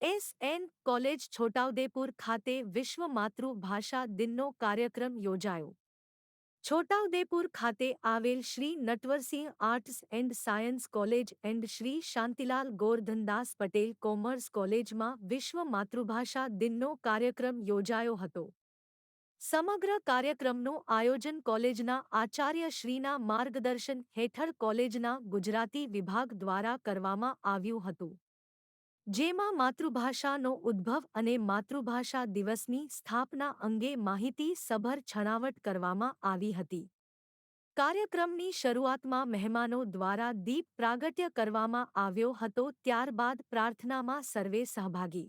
S N college Chhota Udepur ખાતે વિશ્વ માતૃભાષા દિનનો કાર્યક્રમ યોજાયો છોટાઉદેપુર ખાતે આવેલ Shri Natwarsinh arts and science college and Shri Shantilal Gordhandas Patel commerce કોલેજમાં વિશ્વ માતૃભાષા દિનનો કાર્યક્રમ યોજાયો હતો. સમગ્ર કાર્યક્રમનું આયોજન કોલેજના આચાર્ય શ્રીના માર્ગદર્શન હેઠળ કોલેજના ગુજરાતી વિભાગ દ્વારા કરવામાં આવ્યું હતું. જેમાં માતૃભાષાનો ઉદ્ભવ અને માતૃભાષા દિવસની સ્થાપના અંગે માહિતી સભર છણાવટ કરવામાં આવી હતી. કાર્યક્રમની શરૂઆતમાં મહેમાનો દ્વારા દીપ પ્રાગટ્ય કરવામાં આવ્યો હતો, ત્યારબાદ પ્રાર્થનામાં સર્વે સહભાગી.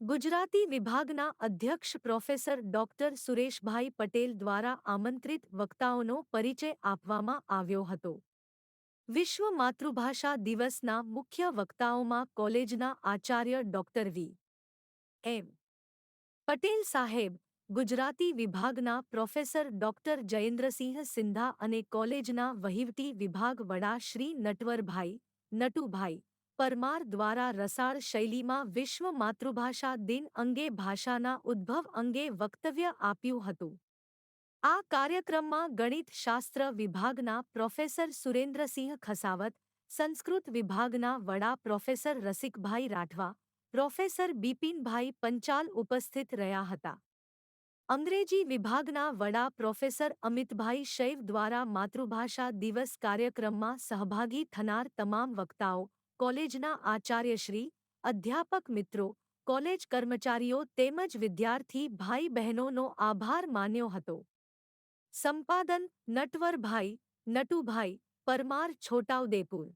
ગુજરાતી વિભાગના અધ્યક્ષ પ્રોફેસર ડોક્ટર સુરેશભાઈ પટેલ દ્વારા આમંત્રિત વક્તાઓનો પરિચય આપવામાં આવ્યો હતો. વિશ્વ માતૃભાષા દિવસના મુખ્ય વક્તાઓમાં કોલેજના આચાર્ય ડોક્ટર વી. એમ. પટેલ સાહેબ, ગુજરાતી વિભાગના પ્રોફેસર ડોક્ટર જયેન્દ્રસિંહ સિંધા અને કોલેજના વહીવટી વિભાગ વડા શ્રી નટવરભાઈ, નટુભાઈ, પરમાર દ્વારા રસાળ શૈલીમાં વિશ્વ માતૃભાષા દિન અંગે ભાષાના ઉદ્ભવ અંગે વક્તવ્ય આપ્યું હતું. આ કાર્યક્રમમાં ગણિત શાસ્ત્ર વિભાગના પ્રોફેસર સુરેન્દ્રસિંહ ખસાવત, સંસ્કૃત વિભાગના વડા પ્રોફેસર રસિકભાઈ રાઠવા, પ્રોફેસર બિપિનભાઈ પંચાલ ઉપસ્થિત રહ્યા હતા. અંગ્રેજી વિભાગના વડા પ્રોફેસર અમિતભાઈ શૈવ દ્વારા માતૃભાષા દિવસ કાર્યક્રમમાં સહભાગી થનાર તમામ વક્તાઓ, કોલેજના આચાર્યશ્રી, અધ્યાપક મિત્રો, કોલેજ કર્મચારીઓ તેમજ વિદ્યાર્થી ભાઈ બહેનોનો આભાર માન્યો હતો. સંપાદન નટવરભાઈ નટુભાઈ પરમાર છોટાઉદેપુર.